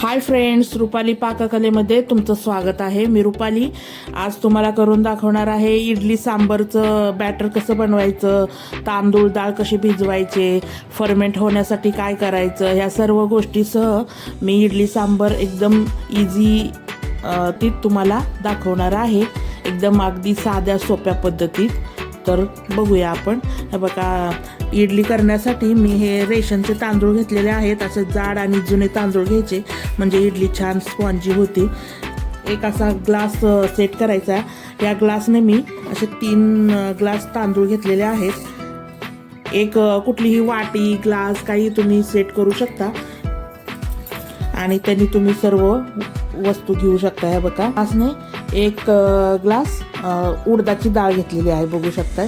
Hi friends Rupali पाककलेमध्ये तुमचं स्वागत आहे. मी रुपाली. आज तुम्हाला करून दाखवणार आहे इडली सांबरचं बॅटर कसं बनवायचं तांदूळ डाळ कशी भिजवायचे फर्मेंट होण्यासाठी काय करायचं ह्या सर्व गोष्टीसह मी इडली सांबर एकदम इझी ती तुम्हाला दाखवणार आहे. एकदम अगदी साध्या सोप्या पद्धतीत. तर बघूया आपण. हे बघा इडली करण्यासाठी मी हे रेशनचे तांदूळ घेतलेले आहेत. असे जाड आणि जुने तांदूळ घ्यायचे. म्हणजे इडली छान स्पॉन्जी होती. एक असा ग्लास सेट करायचा. या ग्लासने मी असे तीन ग्लास तांदूळ घेतलेले आहेत. एक कुठलीही वाटी ग्लास काही तुम्ही सेट करू शकता. आणि त्यांनी तुम्ही सर्व वस्तू घेऊ शकता. ह्या बघा असने एक ग्लास उडदाची डाळ घेतलेली आहे बघू शकताय.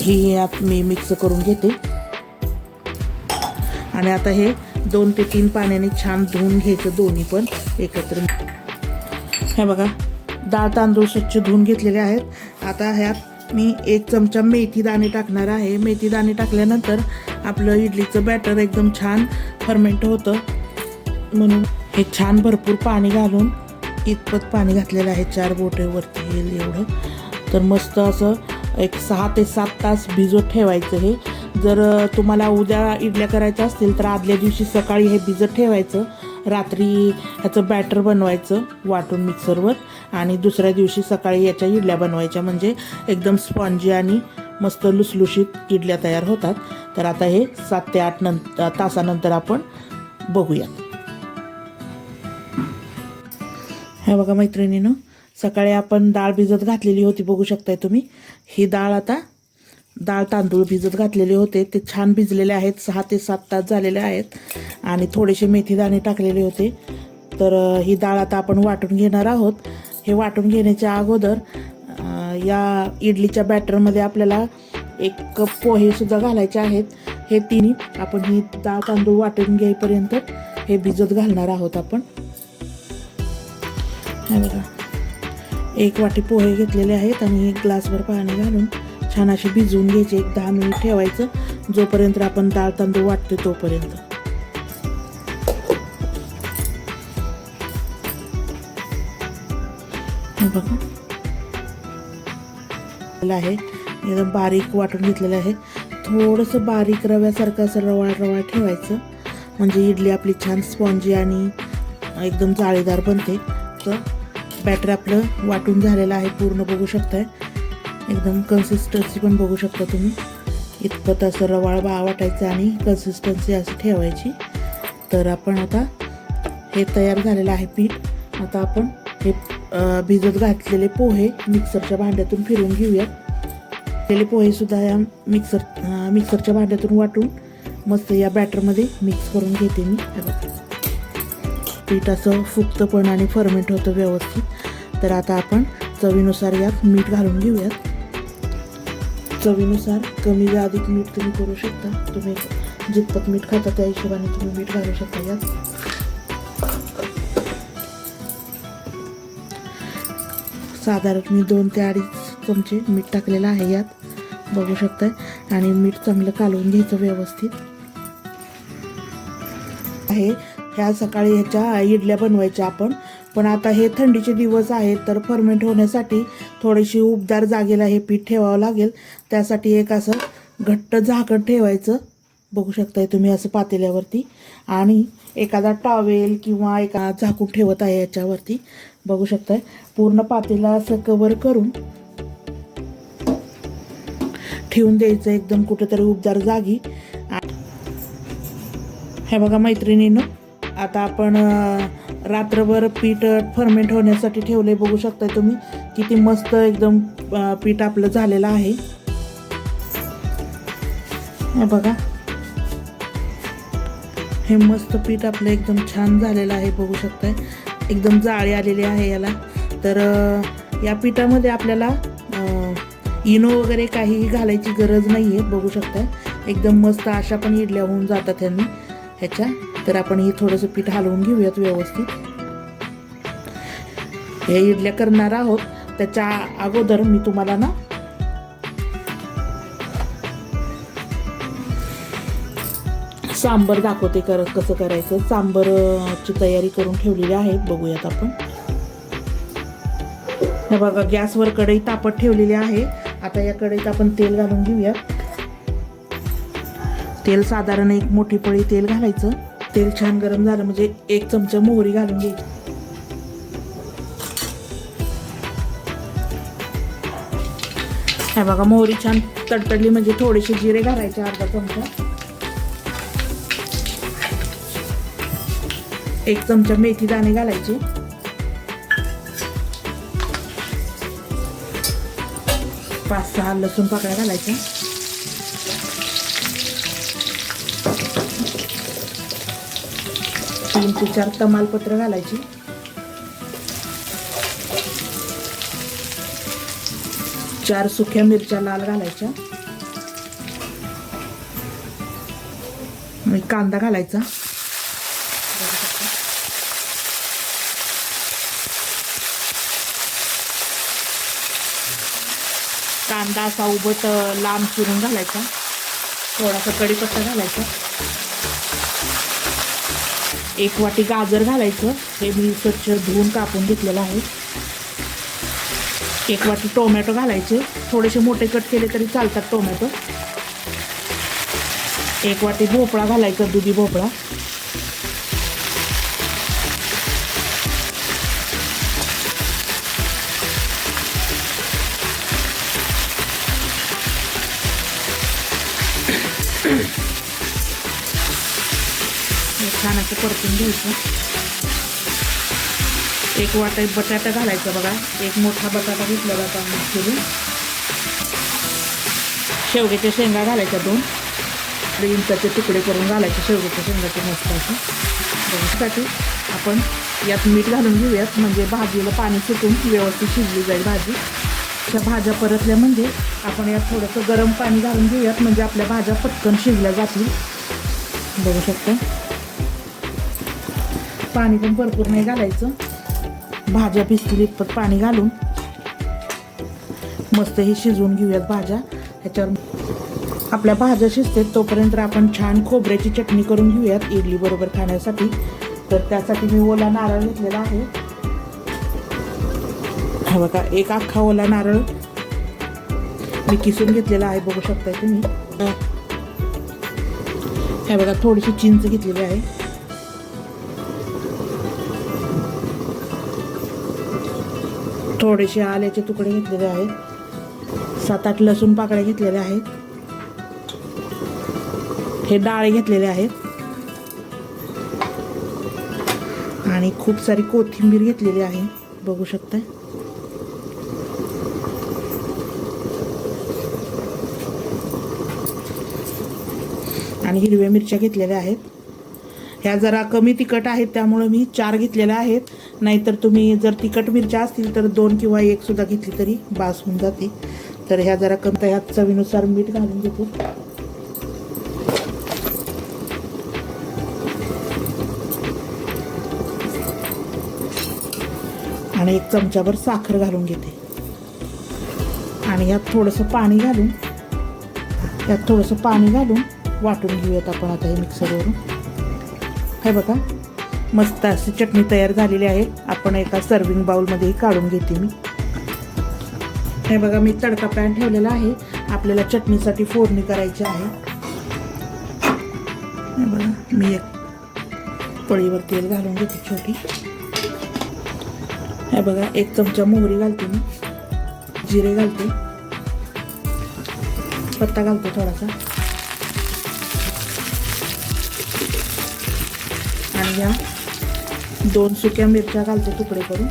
ही यात मी मिक्स करून घेते. आणि आता हे दोन ते तीन पाण्याने छान धुवून घ्यायचं दोन्ही पण एकत्र. हे बघा डाळ तांदूळ स्वच्छ धुवून घेतलेले आहेत. आता ह्यात मी एक चमचा मेथी दाणे टाकणार आहे. मेथी दाणे टाकल्यानंतर आपलं इडलीचं बॅटर एकदम छान फर्मेंट होतं. म्हणून हे छान भरपूर पाणी घालून इतपत पाणी घातलेलं आहे चार बोटे वरती येईल एवढं. तर मस्त असं एक सहा ते सात तास भिजत ठेवायचं हे. जर तुम्हाला उद्या इडल्या करायच्या असतील तर आदल्या दिवशी सकाळी हे भिजत ठेवायचं. रात्री ह्याचं बॅटर बनवायचं वाटून मिक्सरवर आणि दुसऱ्या दिवशी सकाळी याच्या इडल्या बनवायच्या. म्हणजे एकदम स्पॉन्जी आणि मस्त लुसलुशीत इडल्या तयार होतात. तर आता हे सात ते आठ नंतर तासानंतर आपण बघूयात. हे बघा मैत्रिणीनं सकाळी आपण डाळ भिजत घातलेली होती बघू शकताय तुम्ही. ही डाळ आता डाळ तांदूळ भिजत घातलेले होते. ते छान भिजलेले आहेत सहा ते सात तास झालेले आहेत. आणि थोडेसे मेथी दाणे टाकलेले होते. तर ही डाळ आता आपण वाटून घेणार आहोत. हे वाटून घेण्याच्या अगोदर या इडलीच्या बॅटरमध्ये आपल्याला एक कप पोहेसुद्धा घालायचे आहेत. हे तिन्ही आपण ही डाळ तांदूळ वाटून घेईपर्यंत हे भिजत घालणार आहोत आपण. हे बघा. एक वाटी पोहे घेतलेले आहेत आणि एक ग्लासभर पाणी घालून छान असे भिजवून घ्यायचे. एक दहा मिनिट ठेवायचं. जोपर्यंत आपण डाळ तांदूळ वाटतो तोपर्यंत. बघा. आहे. एकदम बारीक वाटून घेतलेलं आहे. थोडंसं बारीक रव्यासारखं असं रवाळ रवाळ ठेवायचं. म्हणजे इडली आपली छान स्पॉन्जी आणि एकदम जाळीदार बनते. तर बॅटर आपलं वाटून झालेलं आहे पूर्ण बघू शकताय. एकदम कन्सिस्टन्सी पण बघू शकता तुम्ही. इतकं तसं रवाळ बा वाटायचं आणि कन्सिस्टन्सी अशी ठेवायची. तर आपण आता हे तयार झालेलं आहे पीठ. आता आपण हे भिजत घातलेले पोहे मिक्सरच्या भांड्यातून फिरून घेऊया केले पोहेसुद्धा या मिक्सर मिक्सरच्या भांड्यातून वाटून मस्त या बॅटरमध्ये मिक्स करून घेते मी. बघा. पीठ असं फुगतं पण आणि फर्मेंट होतं व्यवस्थित. तर आता आपण चवीनुसार यात मीठ घालून घेऊयात. चवीनुसार कमी या अधिक मीठ तुम्ही करू शकता. तुम्ही जितपत मीठ खाता त्या हिशोबाने तुम्ही मीठ घालू शकता यात. साधारण मी दोन ते अडीच चमचे मीठ टाकलेलं आहे यात. बघू शकताय. आणि मीठ चांगलं कालवून घ्यायचं व्यवस्थित. आहे. ह्या सकाळी ह्याच्या इडल्या बनवायच्या आपण. पण आता हे थंडीचे दिवस आहेत तर फर्मेंट होण्यासाठी थोडीशी उबदार जागेला हे पीठ ठेवावं लागेल. त्यासाठी एक असं घट्ट झाकण ठेवायचं. बघू शकताय तुम्ही असं पातेल्यावरती. आणि एखादा टॉवेल किंवा एका झाकून ठेवत आहे याच्यावरती. बघू शकताय. पूर्ण पातेला असं कवर करून ठेवून द्यायचं. एकदम कुठेतरी उबदार जागी. हे बघा मैत्रिणीनं आता आपण रात्रभर पीठ फर्मेंट होण्यासाठी ठेवले बघू शकताय तुम्ही. किती मस्त एकदम पीठ आपलं झालेलं आहे. बघा. हे मस्त पीठ आपलं एकदम छान झालेलं आहे बघू शकताय. एकदम जाळी आलेली आहे याला. तर या पिठामध्ये आपल्याला इनो वगैरे काहीही घालायची गरज नाही आहे बघू शकताय. एकदम मस्त अशा पण इडल्या होऊन जातात यांनी ह्याच्या. तर आपण ही थोडंसं पीठ हलवून घेऊयात व्यवस्थित. हे इडल्या करणार आहोत. त्याच्या अगोदर मी तुम्हाला ना सांबर दाखवते कर कसं करायचं. सांबरची तयारी करून ठेवलेली आहे. बघूयात आपण. हे बघा गॅसवर कढई तापत ठेवलेली आहे. आता या कढईत आपण तेल घालून घेऊयात. तेल साधारण एक मोठी पळी तेल घालायचं. तेल छान गरम झालं म्हणजे एक चमचा मोहरी घालून घ्यायची हे बघा मोहरी छान तडतडली म्हणजे थोडेसे जिरे घालायचे अर्धा चमचा. एक चमचा मेथी दाणे घालायचे. पाच सहा लसूण पाकळ्या घालायच्या. तीन ते चार तमालपत्र घालायची. चार सुक्या मिरच्या लाल घालायच्या. कांदा घालायचा. कांदा असा उभट लांब चिरून घालायचा. थोडासा कढीपत्ता घालायचा. एक वाटी गाजर घालायचं. हे मी स्वच्छ धुवून कापून घेतलेलं आहे. एक वाटी टोमॅटो घालायचे. थोडेसे मोठे कट केले तरी चालतात टोमॅटो. एक वाटी भोपळा घालायचा दुधी भोपळा. छान असं परतून घ्यायचं. एक वाटा बटाटा घालायचा बघा. एक मोठा बटाटा घेतला जाता चिरून शेवग्याच्या शेंगा घालायच्या दोन. इंचाचे तुकडे करून घालायचे शेवग्याच्या शेंगाचे मस्त असे. त्यासाठी आपण यात मीठ घालून घेऊयात. म्हणजे भाजीला पाणी सुटून व्यवस्थित शिजली जाईल भाजी. त्या भाज्या परतल्या म्हणजे आपण यात थोडंसं गरम पाणी घालून घेऊयात. म्हणजे आपल्या भाज्या पटकन शिजल्या जातील. बघू शकतो. पाणी पण भरपूर नाही घालायचं. भाज्या पिसतील इतपत पाणी घालून मस्त हे शिजवून घेऊयात भाज्या. ह्याच्यावर आपल्या भाज्या शिजतात तोपर्यंत आपण छान खोबऱ्याची चटणी करून घेऊयात इडली बरोबर खाण्यासाठी. तर त्यासाठी मी ओला नारळ घेतलेला आहे. हा बघा एक अख्खा ओला नारळ मी किसून घेतलेला आहे बघू शकताय तुम्ही. हे. बघा थोडीशी चिंच घेतलेली आहे. थोडेसे आल्याचे तुकडे घेतलेले आहेत. सात आठ लसूण पाकळ्या घेतलेल्या आहेत. हे डाळे घेतलेले आहेत. आणि खूप सारी कोथिंबीर घेतलेली आहे. बघू शकता आणि हिरव्या मिरच्या घेतलेल्या आहेत. ह्या जरा कमी तिखट आहेत त्यामुळे मी चार घेतलेल्या आहेत. नाहीतर तुम्ही जर तिखट मिरच्या असतील तर दोन किंवा एक सुद्धा घेतली तरी बास होऊन जाते. तर ह्या जरा कमी ह्या चवीनुसार मीठ घालून घेतो. आणि एक चमच्याभर साखर घालून घेते. आणि ह्यात थोडंसं पाणी घालून यात थोडंसं पाणी घालून वाटून घेऊयात आपण आता हे मिक्सरवरून. हे बघा. मस्त अशी चटणी तयार झालेली आहे. आपण एका सर्विंग बाउलमध्ये काढून घेते मी. हे बघा मी तडका पॅन ठेवलेला आहे. आपल्याला चटणीसाठी फोडणी करायची आहे. हे बघा मी एक पळीवर तेल घालून घेते छोटी. हे बघा एक चमचा मोहरी घालते मी. जिरे घालते. पत्ता घालते थोडासा. आणि या दोन सुक्या मिरच्या घालते तुकडे करून.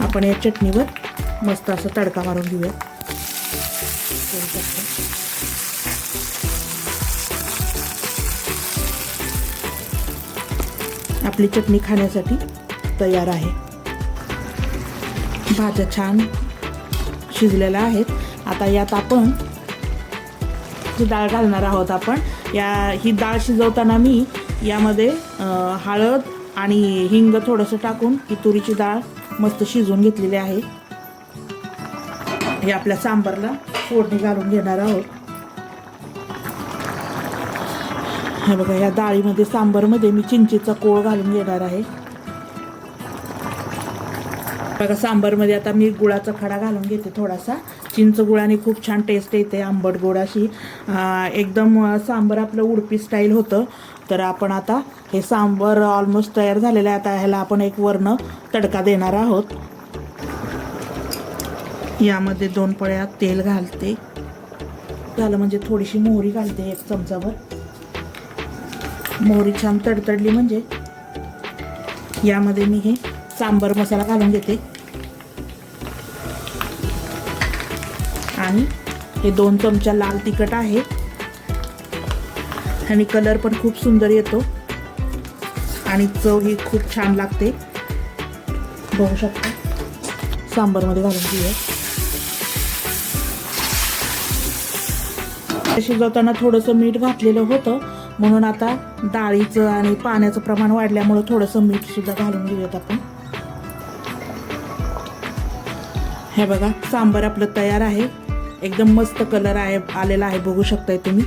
आपण या चटणीवर मस्त असं तडका मारून घेऊया. आपली चटणी खाण्यासाठी तयार आहे. भाज्या छान शिजलेल्या आहेत. आता यात आपण जी डाळ घालणार आहोत आपण. या ही डाळ शिजवताना मी यामध्ये हळद आणि हिंग थोडंसं टाकून ही तुरीची डाळ मस्त शिजवून घेतलेली आहे. हे आपल्या सांबारला फोडणी घालून घेणार आहोत. हे बघा या डाळीमध्ये सांबारमध्ये मी चिंचेचा कोळ घालून घेणार आहे. बघा सांबारमध्ये आता मी गुळाचा खडा घालून घेते थोडासा. चिंचगुळाने खूप छान टेस्ट येते आंबट गोड अशी. एकदम सांबर आपलं उडपी स्टाईल होतं. तर आपण आता हे सांबर ऑलमोस्ट तयार झालेलं आहे. आता ह्याला आपण एक वर्ण तडका देणार आहोत. यामध्ये दोन पळ्या तेल घालते. झालं म्हणजे थोडीशी मोहरी घालते एक चमचाभर. मोहरी छान तडतडली म्हणजे. यामध्ये मी हे सांबर मसाला घालून घेते. आणि हे दोन चमचा लाल तिखट आहे. आणि कलर पण खूप सुंदर येतो. आणि चव ही खूप छान लागते. बघू शकता. सांबारमध्ये घालून घेऊया. शिजवताना थोडंसं मीठ घातलेलं होतं. म्हणून आता डाळीचं आणि पाण्याचं प्रमाण वाढल्यामुळं थोडंसं मीठ सुद्धा घालून घेऊयात आपण. हे बघा सांबार आपलं तयार आहे. एकदम मस्त कलर आहे आलेला आहे बघू शकताय तुम्ही.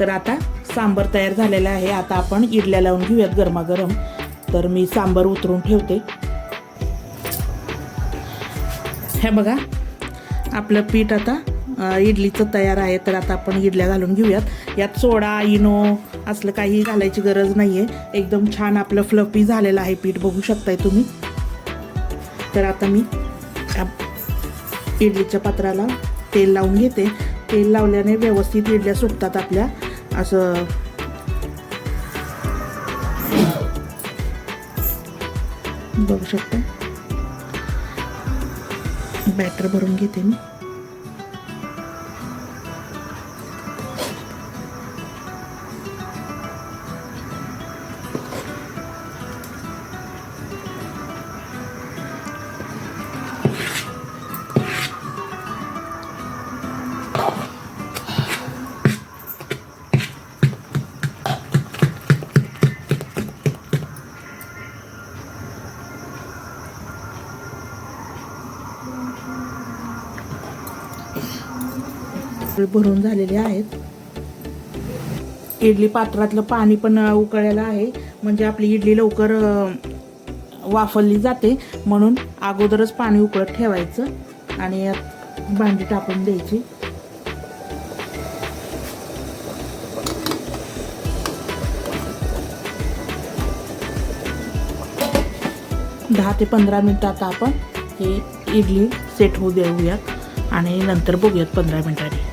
तर आता सांबार तयार झालेला आहे. आता आपण इडल्या लावून घेऊयात गरमागरम. तर मी सांबार उतरून ठेवते. हे बघा आपलं पीठ आता इडलीचं तयार आहे. तर आता आपण इडल्या घालून घेऊयात. यात सोडा इनो असलं काही घालायची गरज नाही आहे एकदम छान आपलं फ्लफी झालेलं आहे पीठ. बघू शकताय तुम्ही. तर आता मी आप- इडलीच्या पात्राला तेल लावून घेते. तेल लावल्याने व्यवस्थित इडल्या सुटतात आपल्या. असं. बघू शकता. बॅटर भरून घेते मी. भरून झालेले आहेत. इडली पात्रातलं पाणी पण उकळायला उकळलेलं आहे. म्हणजे आपली इडली लवकर अ, वाफरली जाते. म्हणून अगोदरच पाणी उकळत ठेवायचं आणि भांडी टाकून द्यायची. दहा ते पंधरा मिनटात आपण हे इडली सेट होऊ देऊयात आणि नंतर बघूयात पंधरा मिनटांनी.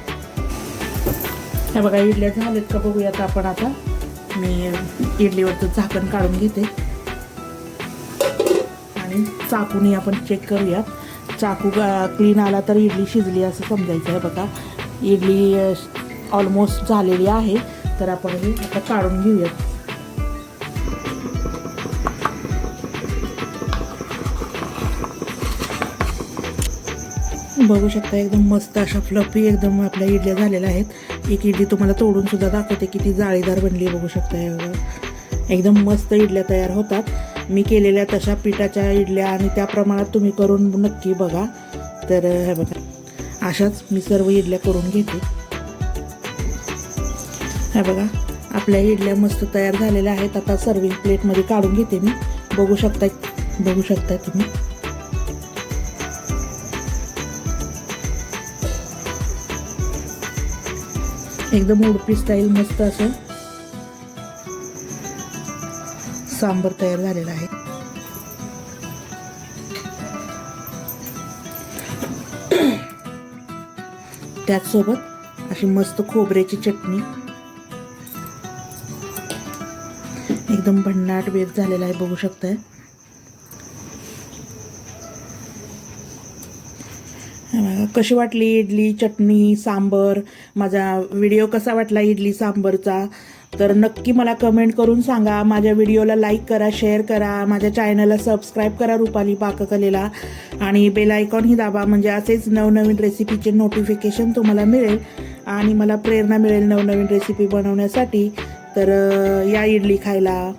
हे बघा इडल्या झाल्यात का बघूयात आपण आता. मी इडलीवरचं झाकण काढून घेते. आणि चाकूने आपण चेक करूयात. चाकू क्लीन आला तर इडली शिजली असं समजायचं आहे बघा. इडली ऑलमोस्ट झालेली आहे. तर आपण हे आता काढून घेऊयात. बघू शकता एकदम मस्त अशा फ्लफी एकदम आपल्या इडल्या झालेल्या आहेत. एक इडली तुम्हाला तोडून सुद्धा दाखवते किती जाळीदार बनली बघू शकता बघा. एकदम मस्त इडल्या तयार होतात. मी केलेल्या तशा पिठाच्या इडल्या आणि त्या प्रमाणात तुम्ही करून नक्की बघा. तर हे बघा. अशाच मी सर्व इडल्या करून घेते. हे बघा आपल्या इडल्या मस्त तयार झालेल्या आहेत. आता सर्विंग प्लेटमध्ये काढून घेते मी. बघू शकता बघू शकता तुम्ही. एकदम उडपी स्टाईल मस्त असं सांबर तयार झालेला आहे. त्याचसोबत अशी मस्त खोबऱ्याची चटणी. एकदम भन्नाट वेग झालेला आहे बघू शकताय हे बघा, कशी वाटली इडली चटणी सांबर? माझा व्हिडिओ कसा वाटला इडली सांबरचा? तर नक्की मला कमेंट करून सांगा. माझ्या व्हिडिओला लाईक करा शेअर करा. माझ्या चॅनलला सबस्क्राईब करा रुपाली पाककलेला. आणि बेल आयकॉनही दाबा. म्हणजे असेच नवनवीन रेसिपीचे नोटिफिकेशन तुम्हाला मिळेल. आणि मला प्रेरणा मिळेल नवनवीन रेसिपी बनवण्यासाठी. तर या इडली खायला.